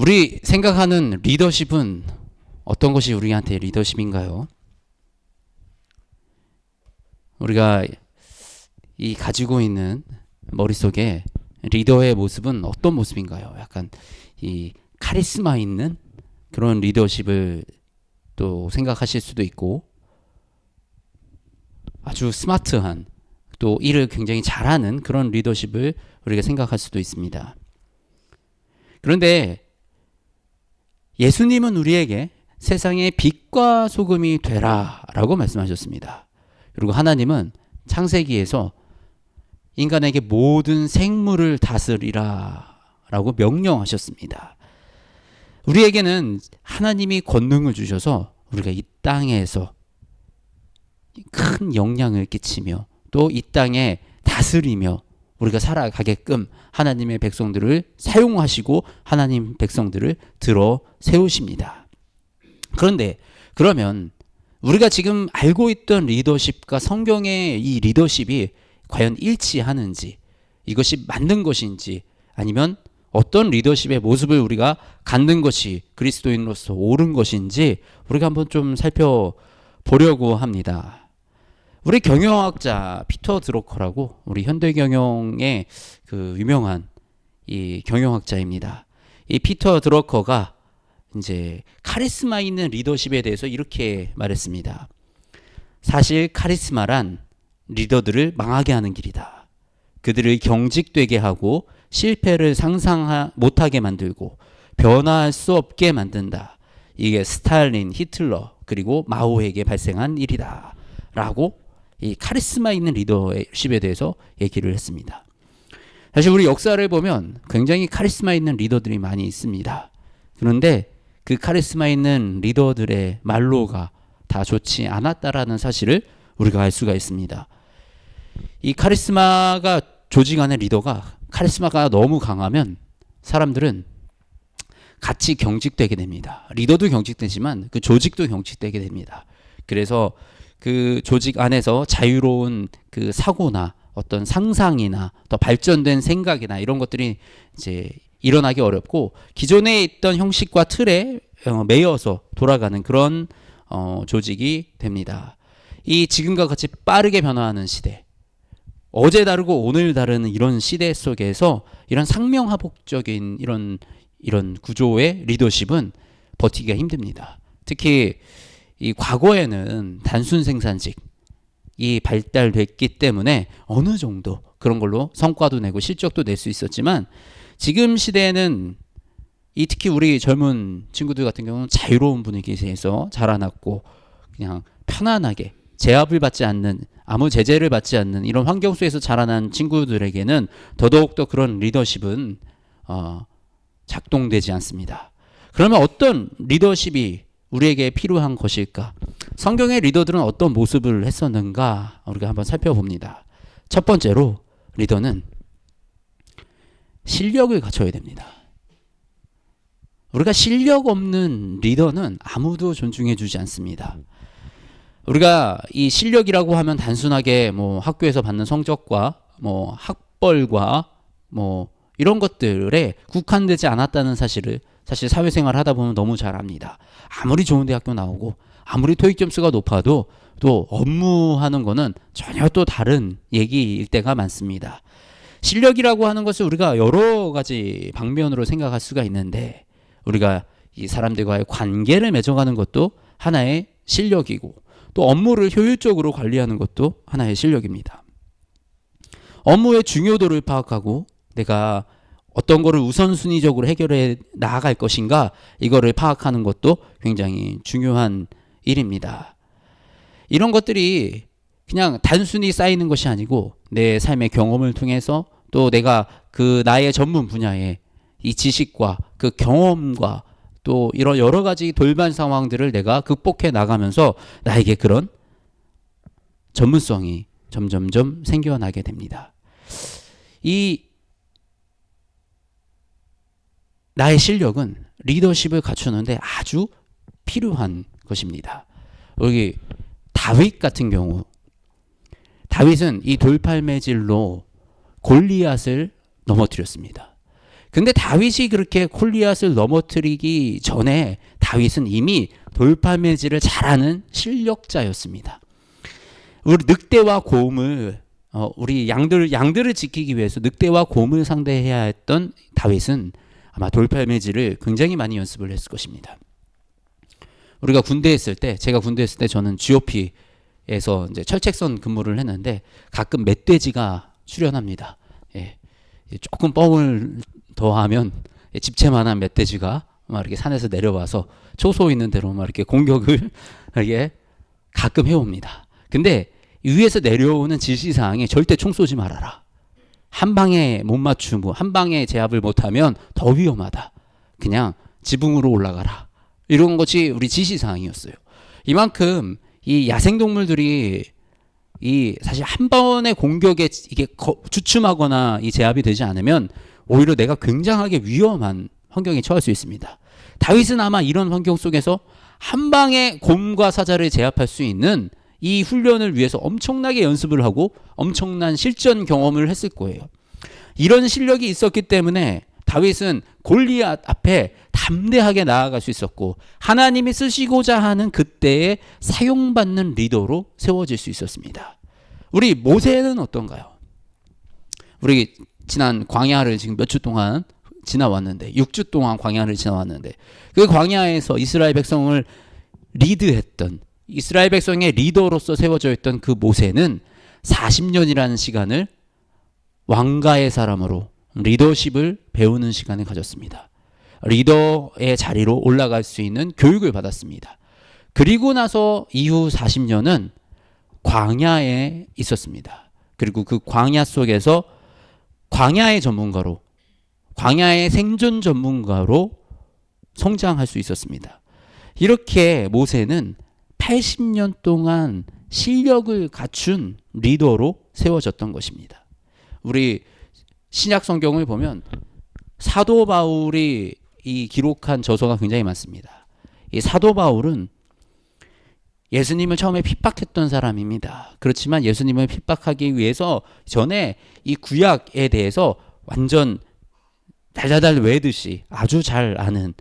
우리 생각하는 리더십은 어떤 것이 우리한테 리더십인가요? 우리가 이 가지고 있는 머릿속에 리더의 모습은 어떤 모습인가요? 약간 이 카리스마 있는 그런 리더십을 또 생각하실 수도 있고 아주 스마트한 또 일을 굉장히 잘하는 그런 리더십을 우리가 생각할 수도 있습니다. 그런데 예수님은 우리에게 세상의 빛과 소금이 되라 라고 말씀하셨습니다. 그리고 하나님은 창세기에서 인간에게 모든 생물을 다스리라 라고 명령하셨습니다. 우리에게는 하나님이 권능을 주셔서 우리가 이 땅에서 큰 영향을 끼치며 또 이 땅에 다스리며 우리가 살아가게끔 하나님의 백성들을 사용하시고 하나님 백성들을 들어 세우십니다. 그런데 그러면 우리가 지금 알고 있던 리더십과 성경의 이 리더십이 과연 일치하는지 이것이 맞는 것인지 아니면 어떤 리더십의 모습을 우리가 갖는 것이 그리스도인으로서 옳은 것인지 우리가 한번 좀 살펴보려고 합니다. 우리 경영학자 피터 드로커라고 우리 현대 경영의 그 유명한 이 경영학자입니다. 이 피터 드러커가 이제 카리스마 있는 리더십에 대해서 이렇게 말했습니다. 사실 카리스마란 리더들을 망하게 하는 길이다. 그들을 경직되게 하고 실패를 상상 못하게 만들고 변화할 수 없게 만든다. 이게 스탈린, 히틀러 그리고 마오에게 발생한 일이다. 라고 이 카리스마 있는 리더십에 대해서 얘기를 했습니다. 사실 우리 역사를 보면 굉장히 카리스마 있는 리더들이 많이 있습니다. 그런데 그 카리스마 있는 리더들의 말로가 다 좋지 않았다라는 사실을 우리가 알 수가 있습니다. 이 카리스마가 조직 안의 리더가 카리스마가 너무 강하면 사람들은 같이 경직되게 됩니다. 리더도 경직되지만 그 조직도 경직되게 됩니다. 그래서 그 조직 안에서 자유로운 그 사고나 어떤 상상이나 더 발전된 생각이나 이런 것들이 이제 일어나기 어렵고 기존에 있던 형식과 틀에 어, 매여서 돌아가는 그런 어, 조직이 됩니다. 이 지금과 같이 빠르게 변화하는 시대, 어제 다르고 오늘 다른 이런 시대 속에서 이런 상명하복적인 이런 이런 구조의 리더십은 버티기가 힘듭니다. 특히 이 과거에는 단순 생산직 이 발달됐기 때문에 어느 정도 그런 걸로 성과도 내고 실적도 낼 수 있었지만 지금 시대에는 이 특히 우리 젊은 친구들 같은 경우는 자유로운 분위기에서 자라났고 그냥 편안하게 제압을 받지 않는 아무 제재를 받지 않는 이런 환경 속에서 자라난 친구들에게는 더더욱 더 그런 리더십은 어, 작동되지 않습니다. 그러면 어떤 리더십이 우리에게 필요한 것일까? 성경의 리더들은 어떤 모습을 했었는가? 우리가 한번 살펴봅니다. 첫 번째로 리더는 실력을 갖춰야 됩니다. 우리가 실력 없는 리더는 아무도 존중해 주지 않습니다. 우리가 이 실력이라고 하면 단순하게 뭐 학교에서 받는 성적과 뭐 학벌과 뭐 이런 것들에 국한되지 않았다는 사실을 사실 사회생활 하다 보면 너무 잘 압니다. 아무리 좋은 대학교 나오고 아무리 토익 점수가 높아도 또 업무하는 거는 전혀 또 다른 얘기일 때가 많습니다. 실력이라고 하는 것을 우리가 여러 가지 방면으로 생각할 수가 있는데 우리가 이 사람들과의 관계를 맺어가는 것도 하나의 실력이고 또 업무를 효율적으로 관리하는 것도 하나의 실력입니다. 업무의 중요도를 파악하고 내가 어떤 거를 우선순위적으로 해결해 나아갈 것인가 이거를 파악하는 것도 굉장히 중요한 일입니다. 이런 것들이 그냥 단순히 쌓이는 것이 아니고 내 삶의 경험을 통해서 또 내가 그 나의 전문 분야에 이 지식과 그 경험과 또 이런 여러 가지 돌발 상황들을 내가 극복해 나가면서 나에게 그런 전문성이 점점점 생겨나게 됩니다. 이 나의 실력은 리더십을 갖추는데 아주 필요한 것입니다. 여기 다윗 같은 경우 다윗은 이 돌팔매질로 골리앗을 넘어뜨렸습니다. 근데 다윗이 그렇게 골리앗을 넘어뜨리기 전에 다윗은 이미 돌팔매질을 잘하는 실력자였습니다. 우리 늑대와 곰을 어, 우리 양들 양들을 지키기 위해서 늑대와 곰을 상대해야 했던 다윗은 아마 돌팔매질을 굉장히 많이 연습을 했을 것입니다. 우리가 군대에 있을 때 제가 군대에 있을 때 저는 GOP에서 이제 철책선 근무를 했는데 가끔 멧돼지가 출연합니다. 예. 조금 뻥을 더하면 집채만한 멧돼지가 막 이렇게 산에서 내려와서 초소 있는 대로 막 이렇게 공격을 이렇게 가끔 해옵니다. 근데 위에서 내려오는 지시사항이 절대 총 쏘지 말아라. 한 방에 못 맞추고 한 방에 제압을 못하면 더 위험하다. 그냥 지붕으로 올라가라. 이런 것이 우리 지시사항이었어요. 이만큼 이 야생동물들이 이 사실 한 번의 공격에 이게 거, 주춤하거나 이 제압이 되지 않으면 오히려 내가 굉장하게 위험한 환경에 처할 수 있습니다. 다윗은 아마 이런 환경 속에서 한 방에 곰과 사자를 제압할 수 있는 이 훈련을 위해서 엄청나게 연습을 하고 엄청난 실전 경험을 했을 거예요. 이런 실력이 있었기 때문에 다윗은 골리앗 앞에 담대하게 나아갈 수 있었고 하나님이 쓰시고자 하는 그때에 사용받는 리더로 세워질 수 있었습니다. 우리 모세는 어떤가요? 우리 지난 광야를 지금 몇 주 동안 지나왔는데 6주 동안 광야를 지나왔는데 그 광야에서 이스라엘 백성을 리드했던 이스라엘 백성의 리더로서 세워져 있던 그 모세는 40년이라는 시간을 왕가의 사람으로 리더십을 배우는 시간을 가졌습니다. 리더의 자리로 올라갈 수 있는 교육을 받았습니다. 그리고 나서 이후 40년은 광야에 있었습니다. 그리고 그 광야 속에서 광야의 전문가로 광야의 생존 전문가로 성장할 수 있었습니다. 이렇게 모세는 80년 동안 실력을 갖춘 리더로 세워졌던 것입니다. 우리 신약 성경을 보면 사도 바울이 이 기록한 저서가 굉장히 많습니다. 이 사도 바울은 예수님을 처음에 핍박했던 사람입니다. 그렇지만 예수님을 핍박하기 위해서 전에 이 구약에 대해서 완전 달달달 외듯이 아주 잘 아는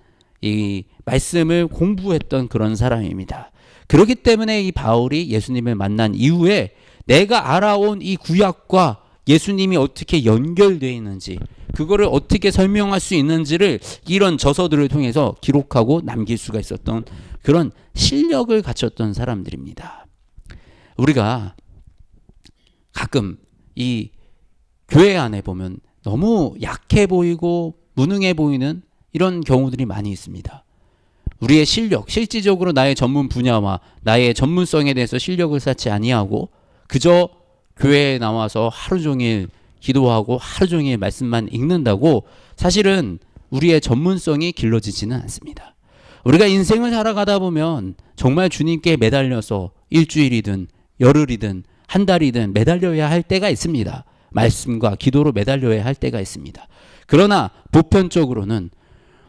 이 말씀을 공부했던 그런 사람입니다. 그렇기 때문에 이 바울이 예수님을 만난 이후에 내가 알아온 이 구약과 예수님이 어떻게 연결되어 있는지 그거를 어떻게 설명할 수 있는지를 이런 저서들을 통해서 기록하고 남길 수가 있었던 그런 실력을 갖췄던 사람들입니다. 우리가 가끔 이 교회 안에 보면 너무 약해 보이고 무능해 보이는 이런 경우들이 많이 있습니다. 우리의 실력, 실질적으로 나의 전문 분야와 나의 전문성에 대해서 실력을 쌓지 아니하고 그저 교회에 나와서 하루 종일 기도하고 하루 종일 말씀만 읽는다고 사실은 우리의 전문성이 길러지지는 않습니다. 우리가 인생을 살아가다 보면 정말 주님께 매달려서 일주일이든 열흘이든 한 달이든 매달려야 할 때가 있습니다. 말씀과 기도로 매달려야 할 때가 있습니다. 그러나 보편적으로는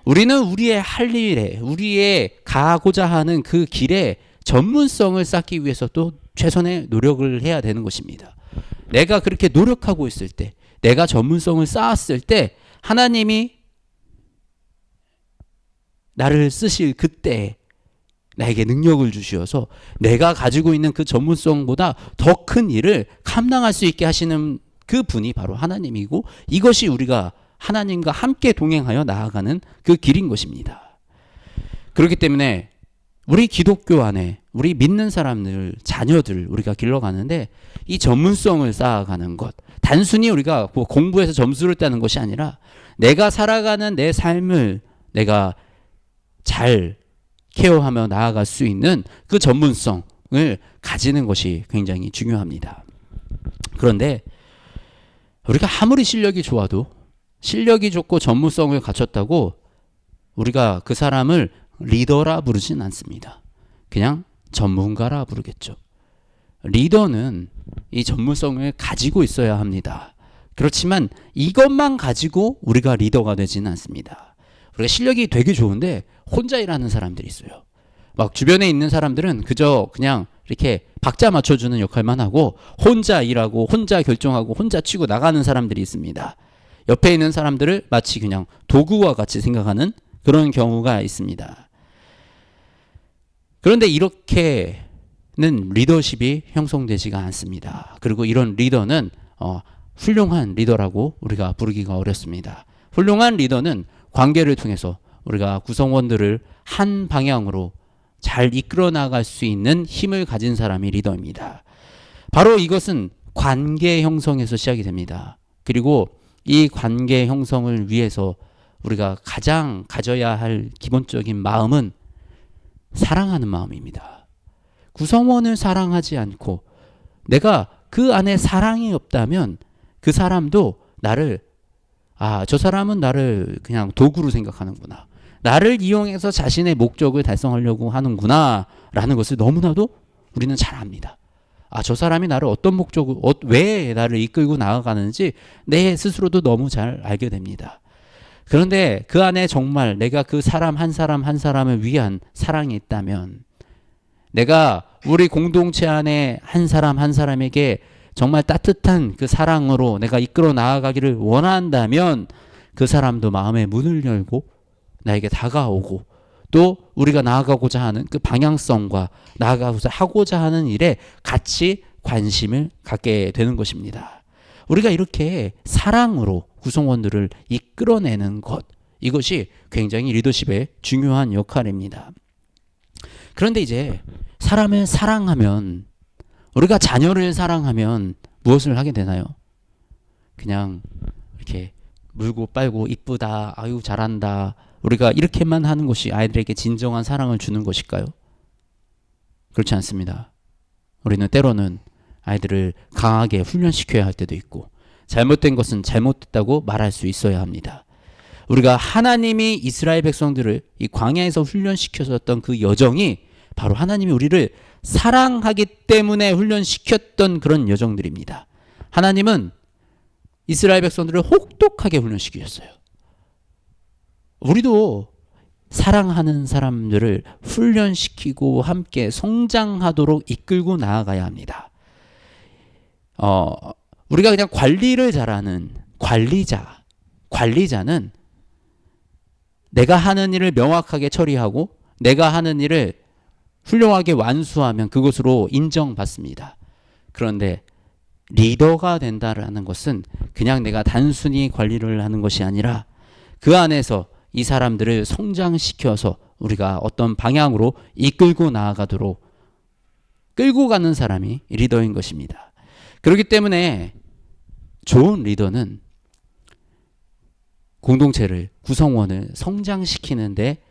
우리는 우리의 할 일에 우리의 가고자 하는 그 길에 전문성을 쌓기 위해서 또 최선의 노력을 해야 되는 것입니다. 내가 그렇게 노력하고 있을 때, 내가 전문성을 쌓았을 때 하나님이 나를 쓰실 그때 나에게 능력을 주시어서 내가 가지고 있는 그 전문성보다 더 큰 일을 감당할 수 있게 하시는 그 분이 바로 하나님이고 이것이 우리가 하나님과 함께 동행하여 나아가는 그 길인 것입니다. 그렇기 때문에 우리 기독교 안에 우리 믿는 사람들, 자녀들 우리가 길러가는데 이 전문성을 쌓아가는 것. 단순히 우리가 뭐 공부해서 점수를 따는 것이 아니라 내가 살아가는 내 삶을 내가 잘 케어하며 나아갈 수 있는 그 전문성을 가지는 것이 굉장히 중요합니다. 그런데 우리가 아무리 실력이 좋아도 실력이 좋고 전문성을 갖췄다고 우리가 그 사람을 리더라 부르진 않습니다. 그냥 전문가라 부르겠죠. 리더는 이 전문성을 가지고 있어야 합니다. 그렇지만 이것만 가지고 우리가 리더가 되지는 않습니다. 우리가 실력이 되게 좋은데 혼자 일하는 사람들이 있어요. 막 주변에 있는 사람들은 그저 그냥 이렇게 박자 맞춰주는 역할만 하고 혼자 일하고 혼자 결정하고 혼자 치고 나가는 사람들이 있습니다. 옆에 있는 사람들을 마치 그냥 도구와 같이 생각하는 그런 경우가 있습니다. 그런데 이렇게는 리더십이 형성되지가 않습니다. 그리고 이런 리더는 어, 훌륭한 리더라고 우리가 부르기가 어렵습니다. 훌륭한 리더는 관계를 통해서 우리가 구성원들을 한 방향으로 잘 이끌어 나갈 수 있는 힘을 가진 사람이 리더입니다. 바로 이것은 관계 형성에서 시작이 됩니다. 그리고 이 관계 형성을 위해서 우리가 가장 가져야 할 기본적인 마음은 사랑하는 마음입니다. 구성원을 사랑하지 않고 내가 그 안에 사랑이 없다면 그 사람도 나를 아, 저 사람은 나를 그냥 도구로 생각하는구나. 나를 이용해서 자신의 목적을 달성하려고 하는구나. 라는 것을 너무나도 우리는 잘 압니다. 아, 저 사람이 나를 어떤 목적을, 어, 왜 나를 이끌고 나아가는지 내 스스로도 너무 잘 알게 됩니다. 그런데 그 안에 정말 내가 그 사람 한 사람 한 사람을 위한 사랑이 있다면 내가 우리 공동체 안에 한 사람 한 사람에게 정말 따뜻한 그 사랑으로 내가 이끌어 나아가기를 원한다면 그 사람도 마음의 문을 열고 나에게 다가오고 또 우리가 나아가고자 하는 그 방향성과 나아가고자 하고자 하는 일에 같이 관심을 갖게 되는 것입니다. 우리가 이렇게 사랑으로 구성원들을 이끌어내는 것 이것이 굉장히 리더십의 중요한 역할입니다. 그런데 이제 사람을 사랑하면 우리가 자녀를 사랑하면 무엇을 하게 되나요? 그냥 이렇게 물고 빨고 이쁘다, 아유 잘한다. 우리가 이렇게만 하는 것이 아이들에게 진정한 사랑을 주는 것일까요? 그렇지 않습니다. 우리는 때로는 아이들을 강하게 훈련시켜야 할 때도 있고 잘못된 것은 잘못됐다고 말할 수 있어야 합니다. 우리가 하나님이 이스라엘 백성들을 이 광야에서 훈련시켜줬던 그 여정이 바로 하나님이 우리를 사랑하기 때문에 훈련시켰던 그런 여정들입니다. 하나님은 이스라엘 백성들을 혹독하게 훈련시키셨어요. 우리도 사랑하는 사람들을 훈련시키고 함께 성장하도록 이끌고 나아가야 합니다. 어, 우리가 그냥 관리를 잘하는 관리자, 관리자는 내가 하는 일을 명확하게 처리하고 내가 하는 일을 훌륭하게 완수하면 그것으로 인정받습니다. 그런데 리더가 된다라는 것은 그냥 내가 단순히 관리를 하는 것이 아니라 그 안에서 이 사람들을 성장시켜서 우리가 어떤 방향으로 이끌고 나아가도록 끌고 가는 사람이 리더인 것입니다. 그렇기 때문에 좋은 리더는 공동체를 구성원을 성장시키는데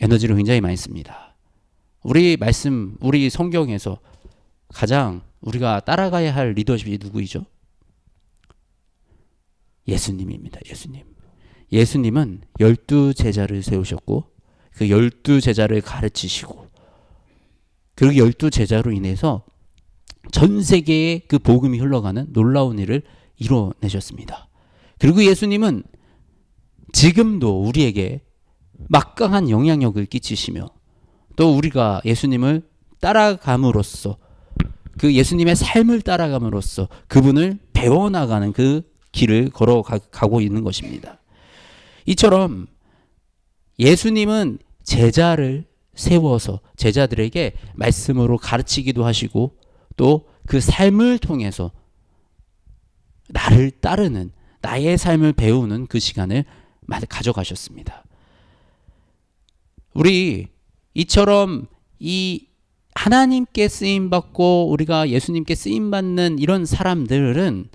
에너지를 굉장히 많이 씁니다. 우리 말씀, 우리 성경에서 가장 우리가 따라가야 할 리더십이 누구이죠? 예수님입니다. 예수님. 예수님은 열두 제자를 세우셨고 그 열두 제자를 가르치시고 그 열두 제자로 인해서 전 세계에 그 복음이 흘러가는 놀라운 일을 이뤄내셨습니다. 그리고 예수님은 지금도 우리에게 막강한 영향력을 끼치시며 또 우리가 예수님을 따라감으로써 그 예수님의 삶을 따라감으로써 그분을 배워나가는 그 길을 걸어가고 있는 것입니다. 이처럼 예수님은 제자를 세워서 제자들에게 말씀으로 가르치기도 하시고 또 그 삶을 통해서 나를 따르는 나의 삶을 배우는 그 시간을 가져가셨습니다. 우리 이처럼 이 하나님께 쓰임 받고 우리가 예수님께 쓰임 받는 이런 사람들은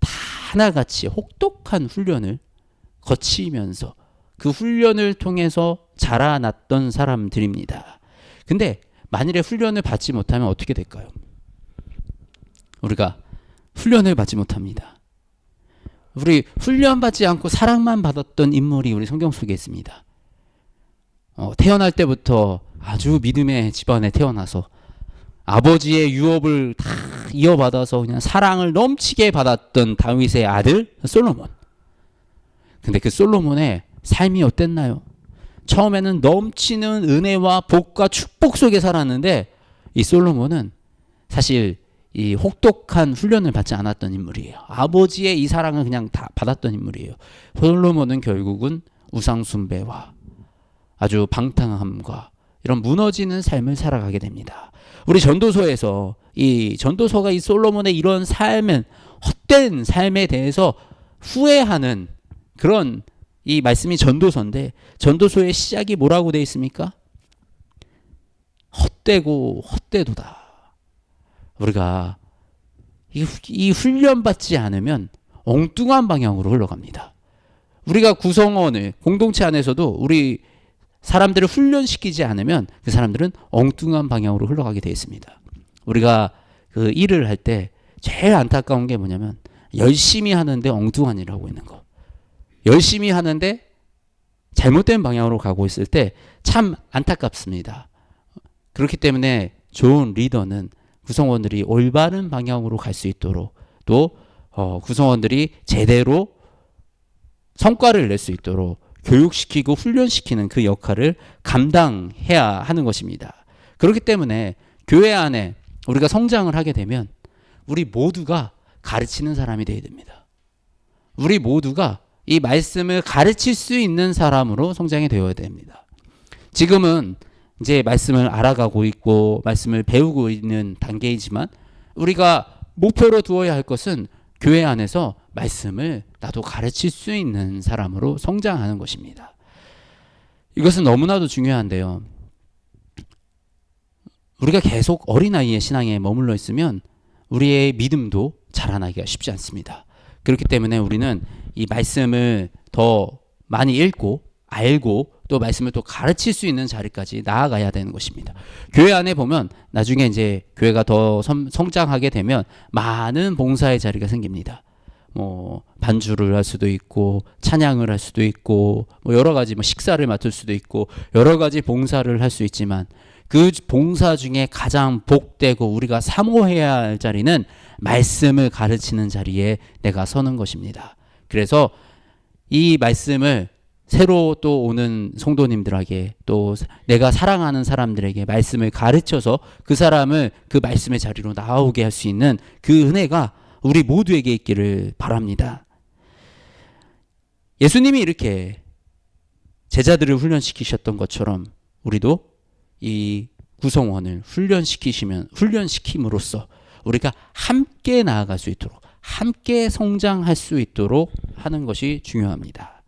다 하나같이 혹독한 훈련을 거치면서 그 훈련을 통해서 자라났던 사람들입니다. 근데 만일에 훈련을 받지 못하면 어떻게 될까요? 우리가 훈련을 받지 못합니다. 우리 훈련 받지 않고 사랑만 받았던 인물이 우리 성경 속에 있습니다. 어, 태어날 때부터 아주 믿음의 집안에 태어나서 아버지의 유업을 다 이어받아서 그냥 사랑을 넘치게 받았던 다윗의 아들 솔로몬. 근데 그 솔로몬의 삶이 어땠나요? 처음에는 넘치는 은혜와 복과 축복 속에 살았는데 이 솔로몬은 사실 이 혹독한 훈련을 받지 않았던 인물이에요. 아버지의 이 사랑을 그냥 다 받았던 인물이에요. 솔로몬은 결국은 우상 숭배와 아주 방탕함과 이런 무너지는 삶을 살아가게 됩니다. 우리 전도서에서 이 전도서가 이 솔로몬의 이런 삶은 헛된 삶에 대해서 후회하는 그런 이 말씀이 전도서인데 전도서의 시작이 뭐라고 되어 있습니까? 헛되고 헛되도다. 우리가 이, 이 훈련받지 않으면 엉뚱한 방향으로 흘러갑니다. 우리가 구성원을 공동체 안에서도 우리 사람들을 훈련시키지 않으면 그 사람들은 엉뚱한 방향으로 흘러가게 되어 있습니다. 우리가 그 일을 할 때 제일 안타까운 게 뭐냐면 열심히 하는데 엉뚱한 일을 하고 있는 거. 열심히 하는데 잘못된 방향으로 가고 있을 때 참 안타깝습니다. 그렇기 때문에 좋은 리더는 구성원들이 올바른 방향으로 갈 수 있도록 또 어, 구성원들이 제대로 성과를 낼 수 있도록 교육시키고 훈련시키는 그 역할을 감당해야 하는 것입니다. 그렇기 때문에 교회 안에 우리가 성장을 하게 되면 우리 모두가 가르치는 사람이 되어야 됩니다. 우리 모두가 이 말씀을 가르칠 수 있는 사람으로 성장이 되어야 됩니다. 지금은 이제 말씀을 알아가고 있고 말씀을 배우고 있는 단계이지만 우리가 목표로 두어야 할 것은 교회 안에서 말씀을 나도 가르칠 수 있는 사람으로 성장하는 것입니다. 이것은 너무나도 중요한데요. 우리가 계속 어린아이의 신앙에 머물러 있으면 우리의 믿음도 자라나기가 쉽지 않습니다. 그렇기 때문에 우리는 이 말씀을 더 많이 읽고 알고 또 말씀을 또 가르칠 수 있는 자리까지 나아가야 되는 것입니다. 교회 안에 보면 나중에 이제 교회가 더 성장하게 되면 많은 봉사의 자리가 생깁니다. 뭐 반주를 할 수도 있고 찬양을 할 수도 있고 뭐 여러 가지 뭐 식사를 맡을 수도 있고 여러 가지 봉사를 할 수 있지만 그 봉사 중에 가장 복되고 우리가 사모해야 할 자리는 말씀을 가르치는 자리에 내가 서는 것입니다. 그래서 이 말씀을 새로 또 오는 성도님들에게 또 내가 사랑하는 사람들에게 말씀을 가르쳐서 그 사람을 그 말씀의 자리로 나오게 할 수 있는 그 은혜가 우리 모두에게 있기를 바랍니다. 예수님이 이렇게 제자들을 훈련시키셨던 것처럼 우리도 이 구성원을 훈련시키시면 훈련시킴으로써 우리가 함께 나아갈 수 있도록 함께 성장할 수 있도록 하는 것이 중요합니다.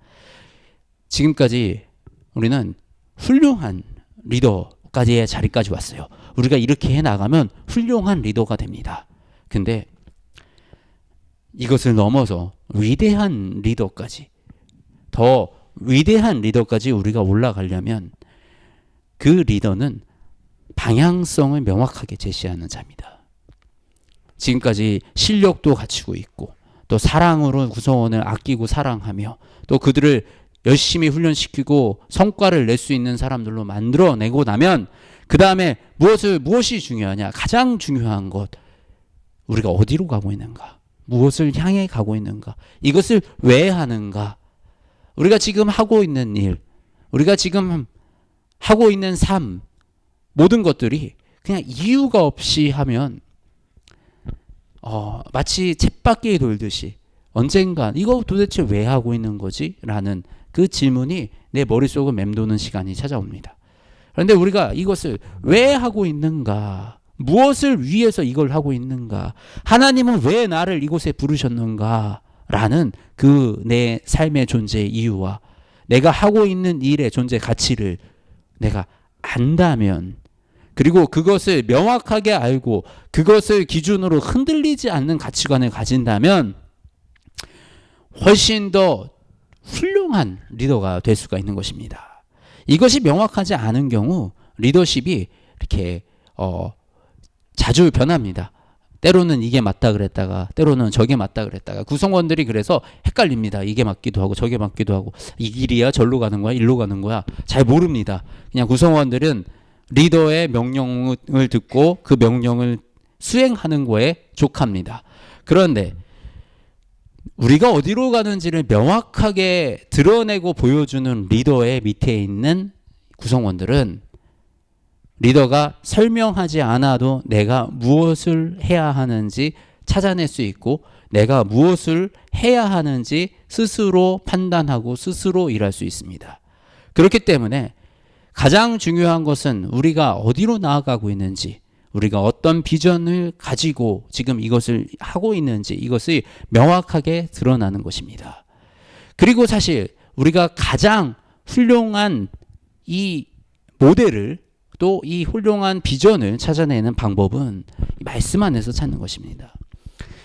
지금까지 우리는 훌륭한 리더까지의 자리까지 왔어요. 우리가 이렇게 해 나가면 훌륭한 리더가 됩니다. 근데 이것을 넘어서 위대한 리더까지 더 위대한 리더까지 우리가 올라가려면 그 리더는 방향성을 명확하게 제시하는 자입니다. 지금까지 실력도 갖추고 있고 또 사랑으로 구성원을 아끼고 사랑하며 또 그들을 열심히 훈련시키고 성과를 낼 수 있는 사람들로 만들어내고 나면 그 다음에 무엇을 무엇이 중요하냐? 가장 중요한 것 우리가 어디로 가고 있는가? 무엇을 향해 가고 있는가? 이것을 왜 하는가? 우리가 지금 하고 있는 일 우리가 지금 하고 있는 삶 모든 것들이 그냥 이유가 없이 하면 어, 마치 쳇바퀴 돌듯이 언젠가 이거 도대체 왜 하고 있는 거지? 라는 그 질문이 내 머릿속을 맴도는 시간이 찾아옵니다. 그런데 우리가 이것을 왜 하고 있는가? 무엇을 위해서 이걸 하고 있는가? 하나님은 왜 나를 이곳에 부르셨는가? 라는 그 내 삶의 존재의 이유와 내가 하고 있는 일의 존재 가치를 내가 안다면 그리고 그것을 명확하게 알고 그것을 기준으로 흔들리지 않는 가치관을 가진다면 훨씬 더 훌륭한 리더가 될 수가 있는 것입니다. 이것이 명확하지 않은 경우 리더십이 이렇게 어 자주 변합니다. 때로는 이게 맞다 그랬다가 때로는 저게 맞다 그랬다가 구성원들이 그래서 헷갈립니다. 이게 맞기도 하고 저게 맞기도 하고 이 길이야 절로 가는 거야 일로 가는 거야 잘 모릅니다. 그냥 구성원들은 리더의 명령을 듣고 그 명령을 수행하는 거에 족합니다. 그런데 우리가 어디로 가는지를 명확하게 드러내고 보여주는 리더의 밑에 있는 구성원들은 리더가 설명하지 않아도 내가 무엇을 해야 하는지 찾아낼 수 있고 내가 무엇을 해야 하는지 스스로 판단하고 스스로 일할 수 있습니다. 그렇기 때문에 가장 중요한 것은 우리가 어디로 나아가고 있는지, 우리가 어떤 비전을 가지고 지금 이것을 하고 있는지 이것이 명확하게 드러나는 것입니다. 그리고 사실 우리가 가장 훌륭한 이 모델을 또 이 훌륭한 비전을 찾아내는 방법은 이 말씀 안에서 찾는 것입니다.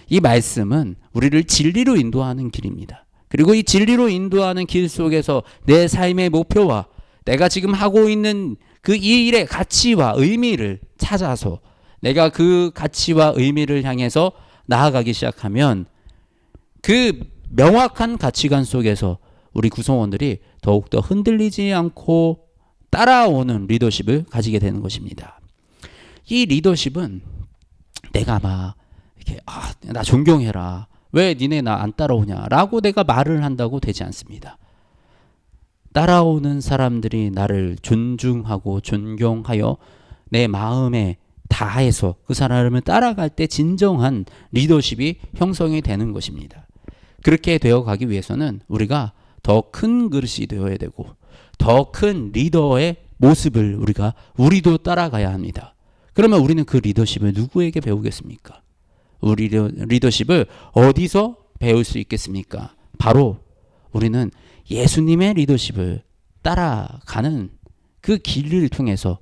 이 말씀은 우리를 진리로 인도하는 길입니다. 그리고 이 진리로 인도하는 길 속에서 내 삶의 목표와 내가 지금 하고 있는 그 이 일의 가치와 의미를 찾아서 내가 그 가치와 의미를 향해서 나아가기 시작하면 그 명확한 가치관 속에서 우리 구성원들이 더욱더 흔들리지 않고 따라오는 리더십을 가지게 되는 것입니다. 이 리더십은 내가 막 이렇게 아, 나 존경해라. 왜 니네 나 안 따라오냐 라고 내가 말을 한다고 되지 않습니다. 따라오는 사람들이 나를 존중하고 존경하여 내 마음에 다해서 그 사람을 따라갈 때 진정한 리더십이 형성이 되는 것입니다. 그렇게 되어 가기 위해서는 우리가 더 큰 그릇이 되어야 되고 더 큰 리더의 모습을 우리가 우리도 따라가야 합니다. 그러면 우리는 그 리더십을 누구에게 배우겠습니까? 우리 리더십을 어디서 배울 수 있겠습니까? 바로 우리는 예수님의 리더십을 따라가는 그 길을 통해서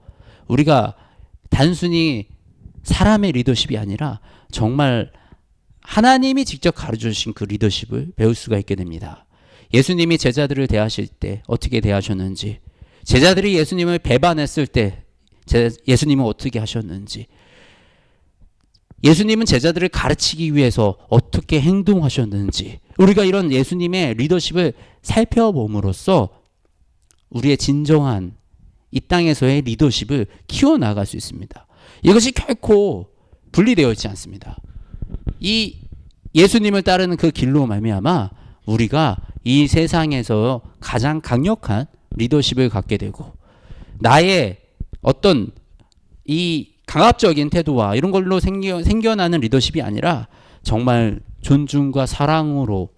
우리가 단순히 사람의 리더십이 아니라 정말 하나님이 직접 가르쳐 주신 그 리더십을 배울 수가 있게 됩니다. 예수님이 제자들을 대하실 때 어떻게 대하셨는지, 제자들이 예수님을 배반했을 때 예수님은 어떻게 하셨는지, 예수님은 제자들을 가르치기 위해서 어떻게 행동하셨는지, 우리가 이런 예수님의 리더십을 살펴봄으로써 우리의 진정한 이 땅에서의 리더십을 키워나갈 수 있습니다. 이것이 결코 분리되어 있지 않습니다. 이 예수님을 따르는 그 길로 말미암아 우리가 이 세상에서 가장 강력한 리더십을 갖게 되고 나의 어떤 이 강압적인 태도와 이런 걸로 생겨, 생겨나는 리더십이 아니라 정말 존중과 사랑으로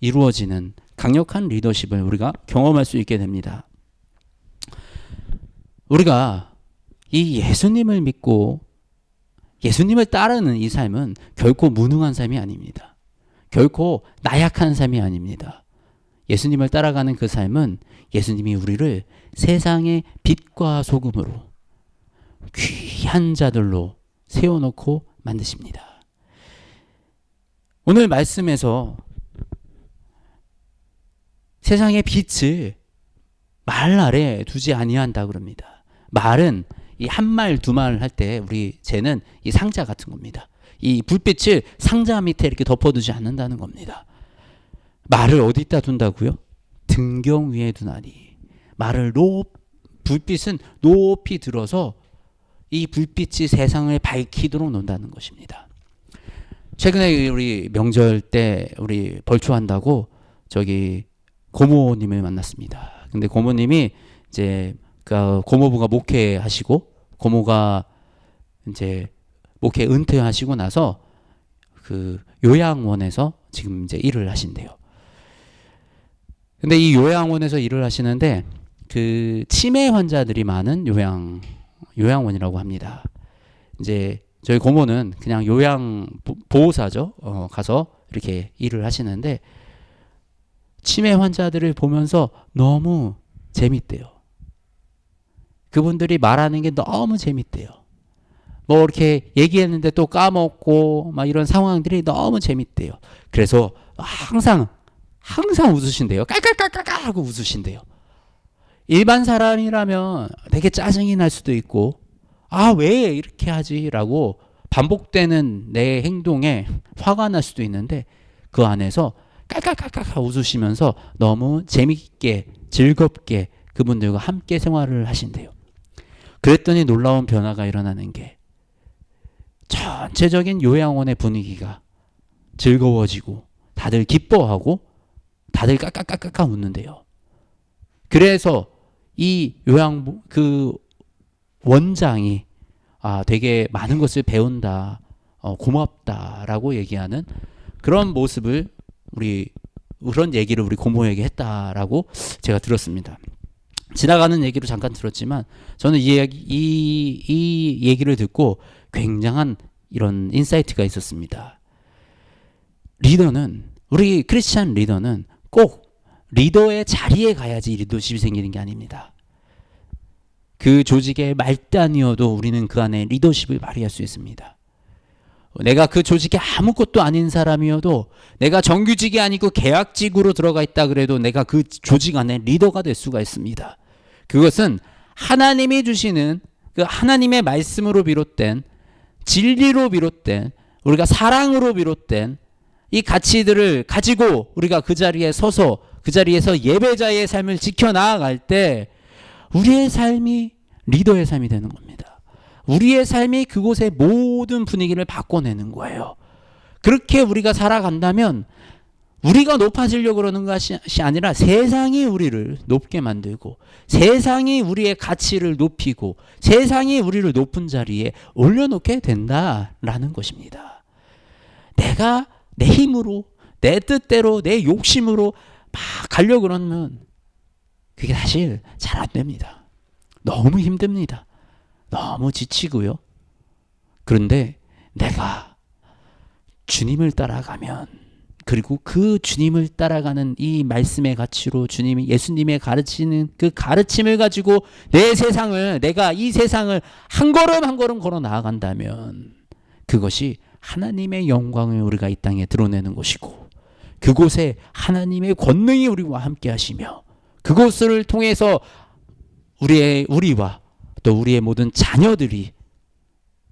이루어지는 강력한 리더십을 우리가 경험할 수 있게 됩니다. 우리가 이 예수님을 믿고 예수님을 따르는 이 삶은 결코 무능한 삶이 아닙니다. 결코 나약한 삶이 아닙니다. 예수님을 따라가는 그 삶은 예수님이 우리를 세상의 빛과 소금으로 귀한 자들로 세워놓고 만드십니다. 오늘 말씀에서 세상의 빛을 말 아래 두지 아니한다 그럽니다. 말은 이 한 말 두 말 할 때 우리 쟤는 이 상자 같은 겁니다. 이 불빛을 상자 밑에 이렇게 덮어두지 않는다는 겁니다. 말을 어디다 둔다고요? 등경 위에 두나니 말을 높 불빛은 높이 들어서 이 불빛이 세상을 밝히도록 논다는 것입니다. 최근에 우리 명절 때 우리 벌초한다고 저기 고모님을 만났습니다. 근데 고모님이 이제 그 고모부가 목회하시고 고모가 이제 목회 은퇴하시고 나서 그 요양원에서 지금 이제 일을 하신대요. 근데 이 요양원에서 일을 하시는데 그 치매 환자들이 많은 요양 요양원이라고 합니다. 이제 저희 고모는 그냥 요양 보호사죠. 어, 가서 이렇게 일을 하시는데 치매 환자들을 보면서 너무 재밌대요. 그분들이 말하는 게 너무 재밌대요. 뭐 이렇게 얘기했는데 또 까먹고 막 이런 상황들이 너무 재밌대요. 그래서 항상 항상 웃으신대요. 깔깔깔깔깔 하고 웃으신대요. 일반 사람이라면 되게 짜증이 날 수도 있고 아 왜 이렇게 하지 라고 반복되는 내 행동에 화가 날 수도 있는데 그 안에서 깔깔깔깔 웃으시면서 너무 재밌게 즐겁게 그분들과 함께 생활을 하신대요. 그랬더니 놀라운 변화가 일어나는 게 전체적인 요양원의 분위기가 즐거워지고 다들 기뻐하고 다들 까까까까까 웃는데요. 그래서 이 요양 그 원장이 아 되게 많은 것을 배운다, 어, 고맙다라고 얘기하는 그런 모습을 우리 그런 얘기를 우리 고모에게 했다라고 제가 들었습니다. 지나가는 얘기로 잠깐 들었지만 저는 이 얘기, 이, 이 얘기를 듣고 굉장한 이런 인사이트가 있었습니다. 리더는 우리 크리스찬 리더는 꼭 리더의 자리에 가야지 리더십이 생기는 게 아닙니다. 그 조직의 말단이어도 우리는 그 안에 리더십을 발휘할 수 있습니다. 내가 그 조직에 아무것도 아닌 사람이어도 내가 정규직이 아니고 계약직으로 들어가 있다 그래도 내가 그 조직 안에 리더가 될 수가 있습니다. 그것은 하나님이 주시는 그 하나님의 말씀으로 비롯된 진리로 비롯된 우리가 사랑으로 비롯된 이 가치들을 가지고 우리가 그 자리에 서서 그 자리에서 예배자의 삶을 지켜 나아갈 때 우리의 삶이 리더의 삶이 되는 겁니다. 우리의 삶이 그곳의 모든 분위기를 바꿔내는 거예요. 그렇게 우리가 살아간다면 우리가 높아지려고 그러는 것이 아니라 세상이 우리를 높게 만들고 세상이 우리의 가치를 높이고 세상이 우리를 높은 자리에 올려놓게 된다라는 것입니다. 내가 내 힘으로 내 뜻대로 내 욕심으로 막 가려고 그러면 그게 사실 잘 안 됩니다. 너무 힘듭니다. 너무 지치고요. 그런데 내가 주님을 따라가면 그리고 그 주님을 따라가는 이 말씀의 가치로 주님이 예수님의 가르치는 그 가르침을 가지고 내 세상을 내가 이 세상을 한 걸음 한 걸음 걸어 나아간다면 그것이 하나님의 영광을 우리가 이 땅에 드러내는 것이고 그곳에 하나님의 권능이 우리와 함께 하시며 그곳을 통해서 우리의 우리와 또 우리의 모든 자녀들이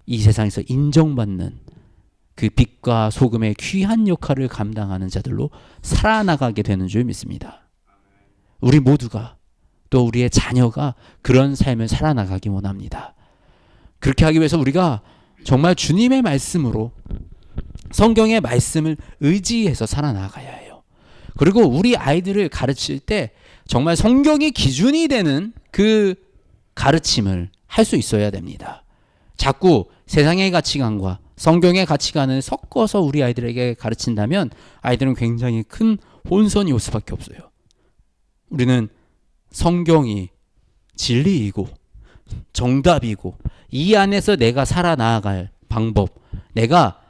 이 세상에서 인정받는 그 빛과 소금의 귀한 역할을 감당하는 자들로 살아나가게 되는 줄 믿습니다. 우리 모두가 또 우리의 자녀가 그런 삶을 살아나가기 원합니다. 그렇게 하기 위해서 우리가 정말 주님의 말씀으로 성경의 말씀을 의지해서 살아나가야 해요. 그리고 우리 아이들을 가르칠 때 정말 성경이 기준이 되는 그 가르침을 할 수 있어야 됩니다. 자꾸 세상의 가치관과 성경의 가치관을 섞어서 우리 아이들에게 가르친다면 아이들은 굉장히 큰 혼선이 올 수밖에 없어요. 우리는 성경이 진리이고 정답이고 이 안에서 내가 살아나갈 방법, 내가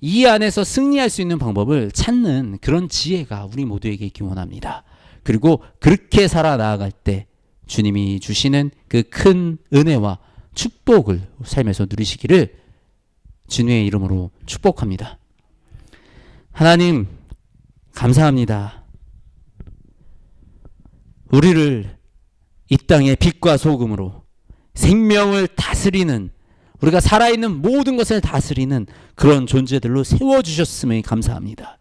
이 안에서 승리할 수 있는 방법을 찾는 그런 지혜가 우리 모두에게 있기 원합니다. 그리고 그렇게 살아나갈 때 주님이 주시는 그 큰 은혜와 축복을 삶에서 누리시기를 주님의 이름으로 축복합니다. 하나님, 감사합니다. 우리를 이 땅의 빛과 소금으로 생명을 다스리는 우리가 살아있는 모든 것을 다스리는 그런 존재들로 세워주셨음에 감사합니다.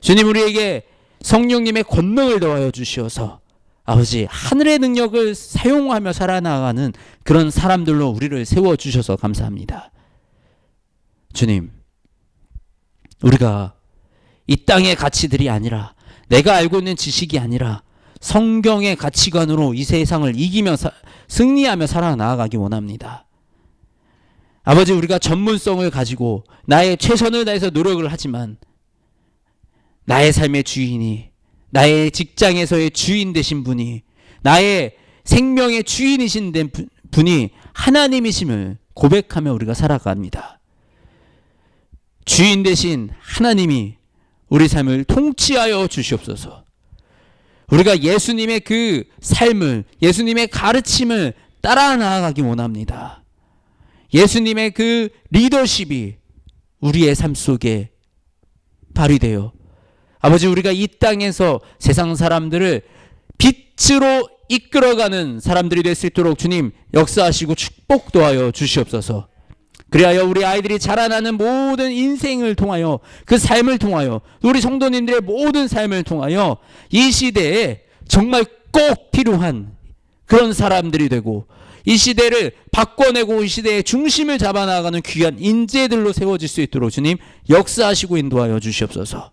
주님 우리에게 성령님의 권능을 더하여 주시어서 아버지 하늘의 능력을 사용하며 살아나가는 그런 사람들로 우리를 세워 주셔서 감사합니다. 주님, 우리가 이 땅의 가치들이 아니라 내가 알고 있는 지식이 아니라 성경의 가치관으로 이 세상을 이기며 사, 승리하며 살아나가기 원합니다. 아버지 우리가 전문성을 가지고 나의 최선을 다해서 노력을 하지만 나의 삶의 주인이 나의 직장에서의 주인 되신 분이 나의 생명의 주인이신 분이 하나님이심을 고백하며 우리가 살아갑니다. 주인 되신 하나님이 우리 삶을 통치하여 주시옵소서. 우리가 예수님의 그 삶을, 예수님의 가르침을 따라 나아가기 원합니다. 예수님의 그 리더십이 우리의 삶 속에 발휘되어 아버지 우리가 이 땅에서 세상 사람들을 빛으로 이끌어가는 사람들이 될 수 있도록 주님 역사하시고 축복도 하여 주시옵소서. 그리하여 우리 아이들이 자라나는 모든 인생을 통하여 그 삶을 통하여 우리 성도님들의 모든 삶을 통하여 이 시대에 정말 꼭 필요한 그런 사람들이 되고 이 시대를 바꿔내고 이 시대의 중심을 잡아나가는 귀한 인재들로 세워질 수 있도록 주님 역사하시고 인도하여 주시옵소서.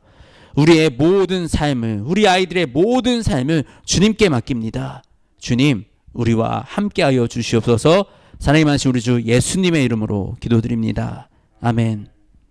우리의 모든 삶을 우리 아이들의 모든 삶을 주님께 맡깁니다. 주님 우리와 함께하여 주시옵소서. 사랑이 많으신 우리 주 예수님의 이름으로 기도드립니다. 아멘.